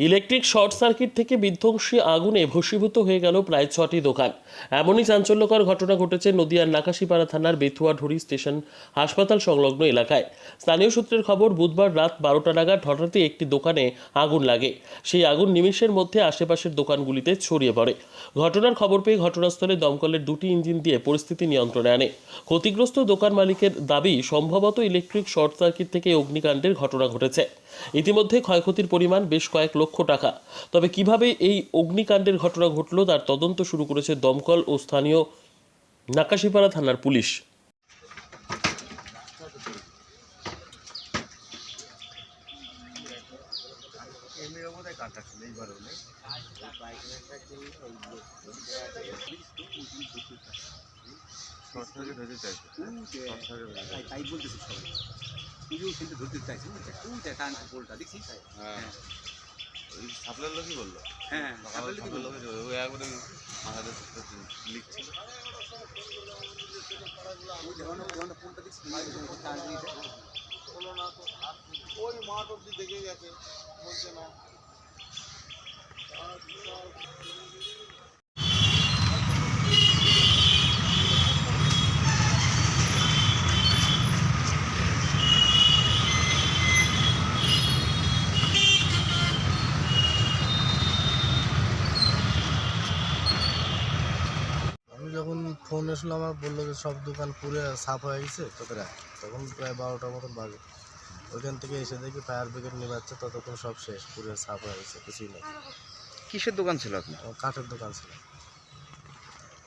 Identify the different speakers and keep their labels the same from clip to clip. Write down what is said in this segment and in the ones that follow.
Speaker 1: Electric short circuit থেকে বিধ্বংসী আগুনে ভস্মীভূত হয়ে গেল প্রায় ছটি দোকান। এমনই চাঞ্চল্যকর ঘটনা ঘটেছে নদিয়ার নাকাশিপাড়া থানার বেথুয়াঢুরি স্টেশন হাসপাতাল সংলগ্ন এলাকায়। স্থানীয় সূত্রের খবর, বুধবার রাত বারোটা নাগাদ হঠাৎই একটি দোকানে আগুন লাগে। সেই আগুন নিমেষের মধ্যে আশেপাশের দোকানগুলিতে ছড়িয়ে পড়ে। ঘটনার খবর পেয়ে ঘটনাস্থলে দমকলের দুটি ইঞ্জিন দিয়ে পরিস্থিতি নিয়ন্ত্রণে আনে। ক্ষতিগ্রস্ত দোকান মালিকের দাবি, সম্ভবত ইলেকট্রিক শর্ট সার্কিট থেকে অগ্নিকাণ্ডের ঘটনা ঘটেছে। ইতিমধ্যে ক্ষয়ক্ষতির পরিমাণ বেশ কয়েক লক্ষ টাকা। তবে কীভাবে এই অগ্নিকাণ্ডের ঘটনা ঘটল তার তদন্ত শুরু করেছে দমকল ও স্থানীয় নাকাশিপাড়া থানার পুলিশ।
Speaker 2: চাইছে।
Speaker 3: তাই বলতেছি সবাই। কিন্তু ধরতে ওইটা পোলটা দেখছিস
Speaker 2: হ্যাঁ। ওই সাপ্লাইয়ের লোকই বলল।
Speaker 3: হ্যাঁ
Speaker 2: সকালে লোকই। ওই একবারে মাথাতে
Speaker 3: লিখছে টান দিয়ে
Speaker 4: ওই মাঠ অব্দি দেখে গেছে বলছে না
Speaker 5: আমি যখন ফোন এসলো আমার বলল যে সব দোকান পুরে সাফ হয়ে গেছে তোদের তখন প্রায় বারোটার মতন বাজে। ওইখান থেকে এসে দেখি ফায়ার ব্রিগেড নিয়ে যাচ্ছে ততক্ষণ সব শেষ পুরে সাফ হয়ে গেছে কিছুই নেই।
Speaker 6: কিসের দোকান ছিল আপনার?
Speaker 5: কাঠের দোকান ছিল।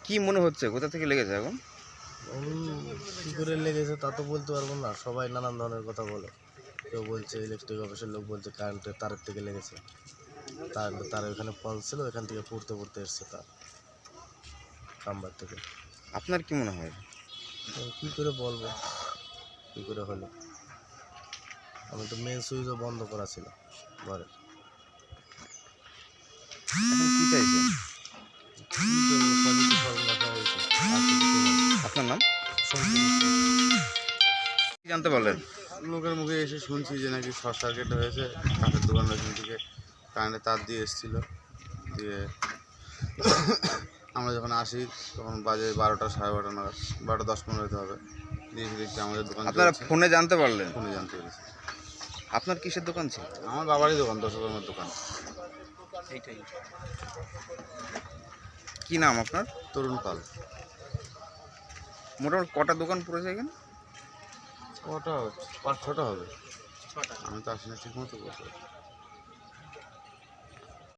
Speaker 6: কি মনে হচ্ছে? কোথা থেকে লেগেছে এখন?
Speaker 5: কী করে লেগেছে তা তো বলতে পারব না সবাই নানান ধরনের কথা বলে। কেউ বলছে ইলেকট্রিক অফিসের লোক বলছে কারেন্টের তারের থেকে লেগেছে। তার তার ওখানে ফল ছিল ওখান থেকে পড়তে পড়তে এসছে তার। কাম্বার থেকে।
Speaker 6: আপনার কি মনে হয়?
Speaker 5: কী করে বলব? কী করে হলো? আমি তো মেন সুইচও বন্ধ করা ছিল ঘরে।
Speaker 6: কি চাইছেন। আপনার নাম? জানতে পারলেন?
Speaker 2: লোকের মুখে এসে শুনছি যে নাকি শর্ট সার্কিট হয়েছে কাঠের দোকান ওইখান থেকে কারেন্টের তার দিয়ে এসেছিল। দিয়ে আমরা যখন আসি তখন বাজে বারোটা সাড়ে বারোটা নাগাদ বারোটা দশ পনেরো হতে হবে। এসে দেখছি আমাদের দোকান
Speaker 6: আপনারা
Speaker 2: চলছে।
Speaker 6: ফোনে জানতে পারলেন?
Speaker 2: ফোনে জানতে পেরেছি।
Speaker 6: আপনার কিসের দোকান ছিল?
Speaker 2: আমার বাবারই দোকান দশকর্মের দোকান।
Speaker 6: কি নাম আপনার?
Speaker 2: তরুণ পাল।
Speaker 6: মোটামুটি কটা দোকান পড়েছে এখানে?
Speaker 2: কটা হচ্ছে পাঁচ ছটা হবে। আমি তো আসি না ঠিক মতো।